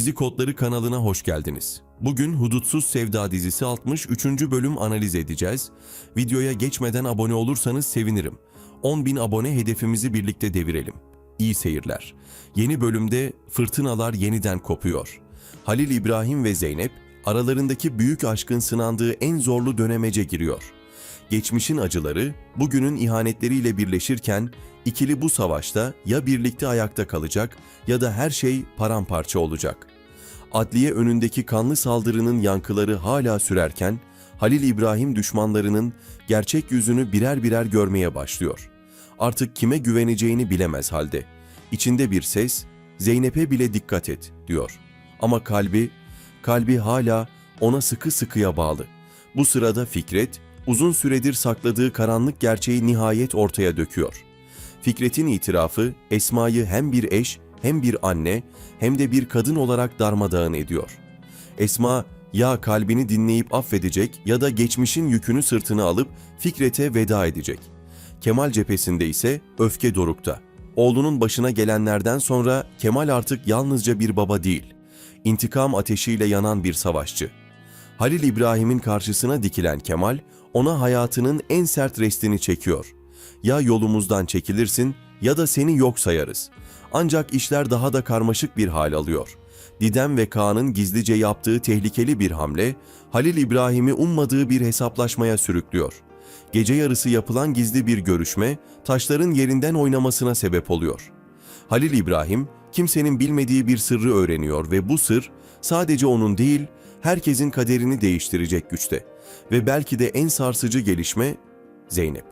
Dizi Kodları kanalına hoş geldiniz. Bugün Hudutsuz Sevda dizisi 63. bölüm analiz edeceğiz. Videoya geçmeden abone olursanız sevinirim. 10.000 abone hedefimizi birlikte devirelim. İyi seyirler. Yeni bölümde fırtınalar yeniden kopuyor. Halil İbrahim ve Zeynep aralarındaki büyük aşkın sınandığı en zorlu dönemece giriyor. Geçmişin acıları bugünün ihanetleriyle birleşirken ikili bu savaşta ya birlikte ayakta kalacak ya da her şey paramparça olacak. Adliye önündeki kanlı saldırının yankıları hala sürerken Halil İbrahim düşmanlarının gerçek yüzünü birer birer görmeye başlıyor. Artık kime güveneceğini bilemez halde. İçinde bir ses, Zeynep'e bile dikkat et diyor. Ama kalbi, kalbi hala ona sıkı sıkıya bağlı. Bu sırada Fikret, uzun süredir sakladığı karanlık gerçeği nihayet ortaya döküyor. Fikret'in itirafı Esma'yı hem bir eş, hem bir anne, hem de bir kadın olarak darmadağın ediyor. Esma ya kalbini dinleyip affedecek ya da geçmişin yükünü sırtına alıp Fikret'e veda edecek. Kemal cephesinde ise öfke dorukta. Oğlunun başına gelenlerden sonra Kemal artık yalnızca bir baba değil, intikam ateşiyle yanan bir savaşçı. Halil İbrahim'in karşısına dikilen Kemal, ona hayatının en sert restini çekiyor. Ya yolumuzdan çekilirsin ya da seni yok sayarız. Ancak işler daha da karmaşık bir hal alıyor. Didem ve Kaan'ın gizlice yaptığı tehlikeli bir hamle, Halil İbrahim'i ummadığı bir hesaplaşmaya sürüklüyor. Gece yarısı yapılan gizli bir görüşme, taşların yerinden oynamasına sebep oluyor. Halil İbrahim, kimsenin bilmediği bir sırrı öğreniyor ve bu sır sadece onun değil, herkesin kaderini değiştirecek güçte. Ve belki de en sarsıcı gelişme Zeynep.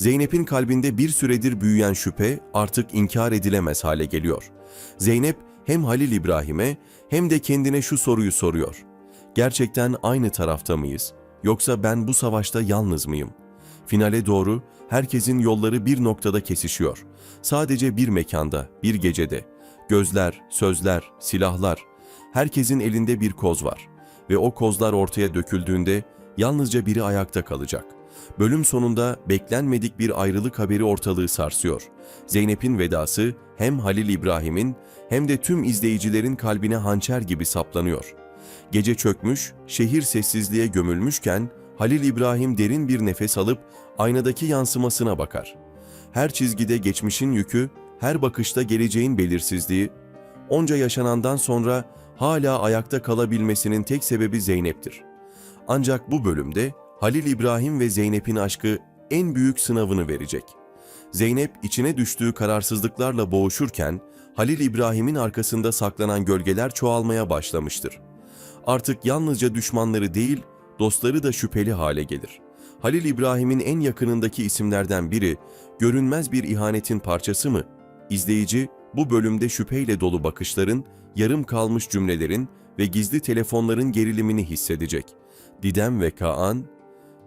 Zeynep'in kalbinde bir süredir büyüyen şüphe artık inkar edilemez hale geliyor. Zeynep hem Halil İbrahim'e hem de kendine şu soruyu soruyor. Gerçekten aynı tarafta mıyız? Yoksa ben bu savaşta yalnız mıyım? Finale doğru herkesin yolları bir noktada kesişiyor. Sadece bir mekanda, bir gecede. Gözler, sözler, silahlar. Herkesin elinde bir koz var. Ve o kozlar ortaya döküldüğünde yalnızca biri ayakta kalacak. Bölüm sonunda beklenmedik bir ayrılık haberi ortalığı sarsıyor. Zeynep'in vedası hem Halil İbrahim'in hem de tüm izleyicilerin kalbine hançer gibi saplanıyor. Gece çökmüş, şehir sessizliğe gömülmüşken Halil İbrahim derin bir nefes alıp aynadaki yansımasına bakar. Her çizgide geçmişin yükü, her bakışta geleceğin belirsizliği, onca yaşanandan sonra hala ayakta kalabilmesinin tek sebebi Zeynep'tir. Ancak bu bölümde Halil İbrahim ve Zeynep'in aşkı en büyük sınavını verecek. Zeynep içine düştüğü kararsızlıklarla boğuşurken Halil İbrahim'in arkasında saklanan gölgeler çoğalmaya başlamıştır. Artık yalnızca düşmanları değil, dostları da şüpheli hale gelir. Halil İbrahim'in en yakınındaki isimlerden biri, görünmez bir ihanetin parçası mı? İzleyici, bu bölümde şüpheyle dolu bakışların, yarım kalmış cümlelerin ve gizli telefonların gerilimini hissedecek. Didem ve Kaan,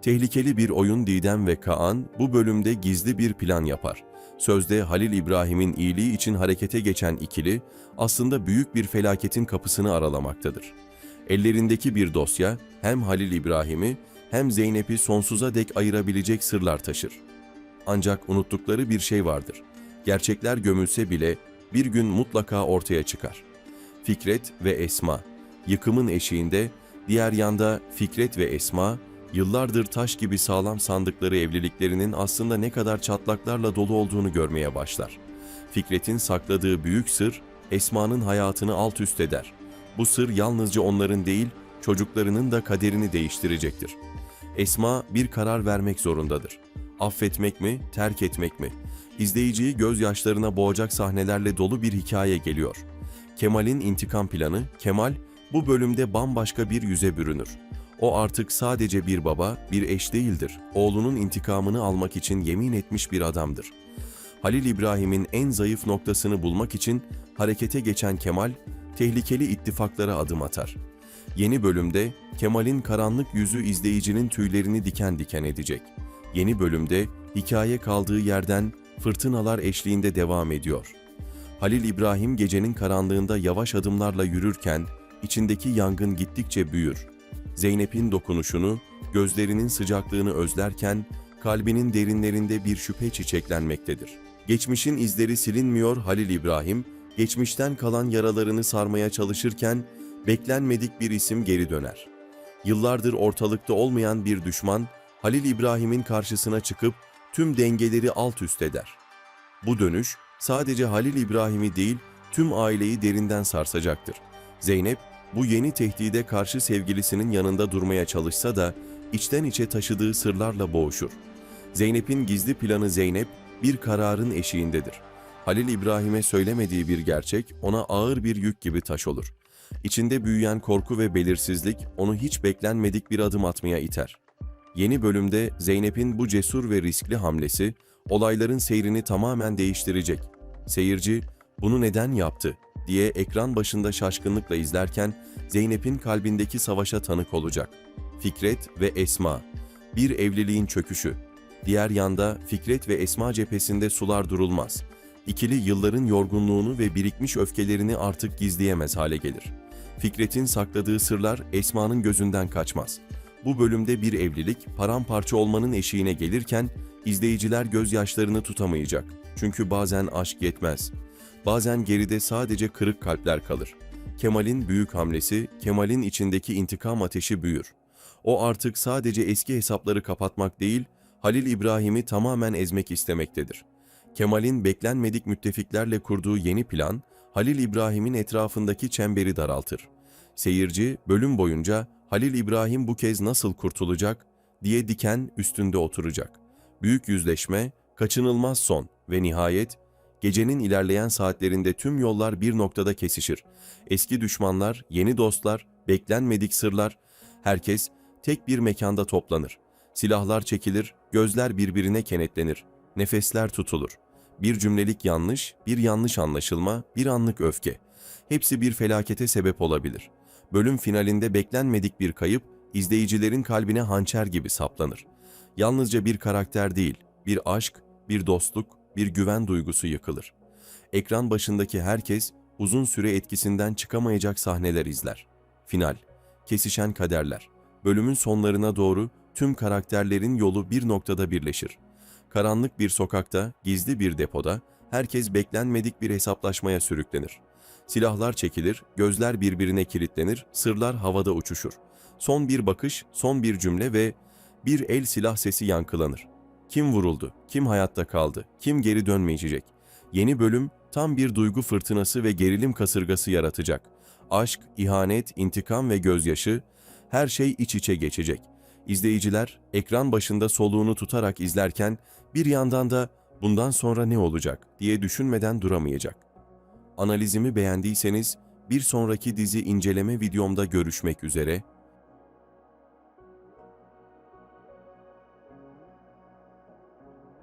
tehlikeli bir oyun Didem ve Kaan bu bölümde gizli bir plan yapar. Sözde Halil İbrahim'in iyiliği için harekete geçen ikili aslında büyük bir felaketin kapısını aralamaktadır. Ellerindeki bir dosya hem Halil İbrahim'i hem Zeynep'i sonsuza dek ayırabilecek sırlar taşır. Ancak unuttukları bir şey vardır. Gerçekler gömülse bile bir gün mutlaka ortaya çıkar. Fikret ve Esma, yıkımın eşiğinde, diğer yanda Fikret ve Esma, yıllardır taş gibi sağlam sandıkları evliliklerinin aslında ne kadar çatlaklarla dolu olduğunu görmeye başlar. Fikret'in sakladığı büyük sır, Esma'nın hayatını alt üst eder. Bu sır yalnızca onların değil, çocuklarının da kaderini değiştirecektir. Esma bir karar vermek zorundadır. Affetmek mi, terk etmek mi? İzleyiciyi gözyaşlarına boğacak sahnelerle dolu bir hikaye geliyor. Kemal'in intikam planı, Kemal bu bölümde bambaşka bir yüze bürünür. O artık sadece bir baba, bir eş değildir. Oğlunun intikamını almak için yemin etmiş bir adamdır. Halil İbrahim'in en zayıf noktasını bulmak için harekete geçen Kemal, tehlikeli ittifaklara adım atar. Yeni bölümde Kemal'in karanlık yüzü izleyicinin tüylerini diken diken edecek. Yeni bölümde hikaye kaldığı yerden fırtınalar eşliğinde devam ediyor. Halil İbrahim gecenin karanlığında yavaş adımlarla yürürken içindeki yangın gittikçe büyür. Zeynep'in dokunuşunu, gözlerinin sıcaklığını özlerken kalbinin derinlerinde bir şüphe çiçeklenmektedir. Geçmişin izleri silinmiyor Halil İbrahim, geçmişten kalan yaralarını sarmaya çalışırken beklenmedik bir isim geri döner. Yıllardır ortalıkta olmayan bir düşman Halil İbrahim'in karşısına çıkıp tüm dengeleri alt üst eder. Bu dönüş sadece Halil İbrahim'i değil tüm aileyi derinden sarsacaktır. Zeynep bu yeni tehdide karşı sevgilisinin yanında durmaya çalışsa da içten içe taşıdığı sırlarla boğuşur. Zeynep'in gizli planı Zeynep bir kararın eşiğindedir. Halil İbrahim'e söylemediği bir gerçek ona ağır bir yük gibi taş olur. İçinde büyüyen korku ve belirsizlik onu hiç beklenmedik bir adım atmaya iter. Yeni bölümde Zeynep'in bu cesur ve riskli hamlesi olayların seyrini tamamen değiştirecek. Seyirci bunu neden yaptı diye ekran başında şaşkınlıkla izlerken Zeynep'in kalbindeki savaşa tanık olacak. Fikret ve Esma, bir evliliğin çöküşü. Diğer yanda Fikret ve Esma cephesinde sular durulmaz. İkili yılların yorgunluğunu ve birikmiş öfkelerini artık gizleyemez hale gelir. Fikret'in sakladığı sırlar Esma'nın gözünden kaçmaz. Bu bölümde bir evlilik paramparça olmanın eşiğine gelirken izleyiciler gözyaşlarını tutamayacak. Çünkü bazen aşk yetmez. Bazen geride sadece kırık kalpler kalır. Kemal'in büyük hamlesi, Kemal'in içindeki intikam ateşi büyür. O artık sadece eski hesapları kapatmak değil, Halil İbrahim'i tamamen ezmek istemektedir. Kemal'in beklenmedik müttefiklerle kurduğu yeni plan, Halil İbrahim'in etrafındaki çemberi daraltır. Seyirci bölüm boyunca Halil İbrahim bu kez nasıl kurtulacak diye diken üstünde oturacak. Büyük yüzleşme, kaçınılmaz son ve nihayet gecenin ilerleyen saatlerinde tüm yollar bir noktada kesişir. Eski düşmanlar, yeni dostlar, beklenmedik sırlar, herkes tek bir mekanda toplanır. Silahlar çekilir, gözler birbirine kenetlenir, nefesler tutulur. Bir cümlelik yanlış, bir yanlış anlaşılma, bir anlık öfke. Hepsi bir felakete sebep olabilir. Bölüm finalinde beklenmedik bir kayıp, izleyicilerin kalbine hançer gibi saplanır. Yalnızca bir karakter değil, bir aşk, bir dostluk, bir güven duygusu yıkılır. Ekran başındaki herkes uzun süre etkisinden çıkamayacak sahneler izler. Final, kesişen kaderler. Bölümün sonlarına doğru tüm karakterlerin yolu bir noktada birleşir. Karanlık bir sokakta, gizli bir depoda herkes beklenmedik bir hesaplaşmaya sürüklenir. Silahlar çekilir, gözler birbirine kilitlenir, sırlar havada uçuşur. Son bir bakış, son bir cümle ve bir el silah sesi yankılanır. Kim vuruldu, kim hayatta kaldı, kim geri dönmeyecek? Yeni bölüm tam bir duygu fırtınası ve gerilim kasırgası yaratacak. Aşk, ihanet, intikam ve gözyaşı, her şey iç içe geçecek. İzleyiciler ekran başında soluğunu tutarak izlerken bir yandan da bundan sonra ne olacak diye düşünmeden duramayacak. Analizimi beğendiyseniz bir sonraki dizi inceleme videomda görüşmek üzere,